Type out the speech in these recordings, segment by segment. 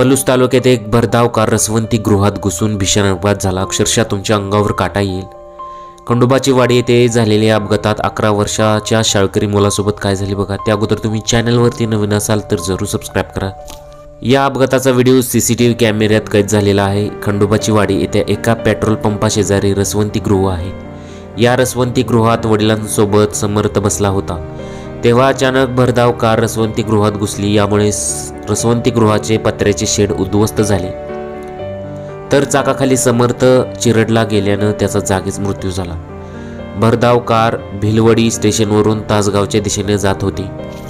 पलूस तालुक्यात एक भरधाव कार रसवंती गृहात घुसून भीषण अपघात झाला. अक्षरशः तुमच्या अंगावर काटा येईल. खंडोबाची वाडी येथे झालेल्या अपघातात अकरा वर्षाच्या शाळकरी मुलासोबत काय झाले बघा. त्या अगोदर तुम्ही चॅनलवरती नवीन असाल तर जरूर सबस्क्राईब करा. या अपघाताचा video C C T V कॅमेऱ्यात कैद झालेला आहे. खंडोबाची वाडी येथे एका पेट्रोल पंपाशेजारी रसवंती गृह आहे. या रसवंती गृहात वडिलांसोबत समर्थ बसला होता. तेव्हा अचानक भरधाव कार रसवंती गृहात घुसली. यामुळे रसवंतीगृहाचे रसवंती गृहाचे पत्र्याचे शेड उद्ध्वस्त झाले. तर चाकाखाली समर्थ चिरडला गेल्यानं त्याचा जागीच मृत्यू झाला. भरधाव कार भिलवडी स्टेशनवरून तासगावच्या दिशेने जात होती.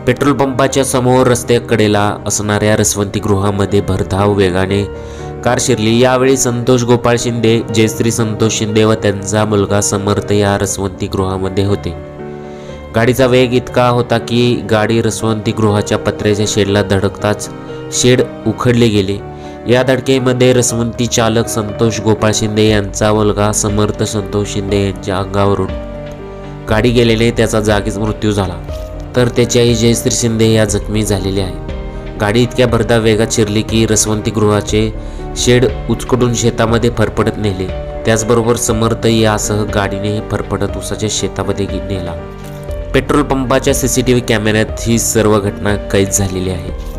पेट्रोल पंपाच्या समोर रस्त्याकडेला असणाऱ्या रसवंती गृहामध्ये भरधाव वेगाने कार शिरली. यावेळी संतोष गोपाळ शिंदे जयश्री संतोष शिंदे व त्यांचा मुलगा समर्थ या रसवंती गृहामध्ये होते. गाडीचा वेग इतका होता की गाडी रसवंती गृहाच्या पत्र्याच्या शेडला धडकताच शेड उखडले गेले. या धडकेमध्ये रसवंती चालक संतोष गोपाळ शिंदे यांचा मुलगा समर्थ संतोष शिंदे यांच्या अंगावरून गाडी गेलेले त्याचा जागीच मृत्यू झाला. तर त्याची आई जयश्री शिंदे या जखमी झालेल्या आहे गाडी इतक्या भरदा वेगात शिरली की रसवंती गृहाचे शेड उचकडून शेतामध्ये फरफडत नेले. त्याचबरोबर समर्थ यासह गाडीने फरफडत उसाच्या शेतामध्ये नेला. पेट्रोल पंपाच्या सीसीटीव्ही कॅमेऱ्यात ही सर्व घटना कैद झालेली आहे.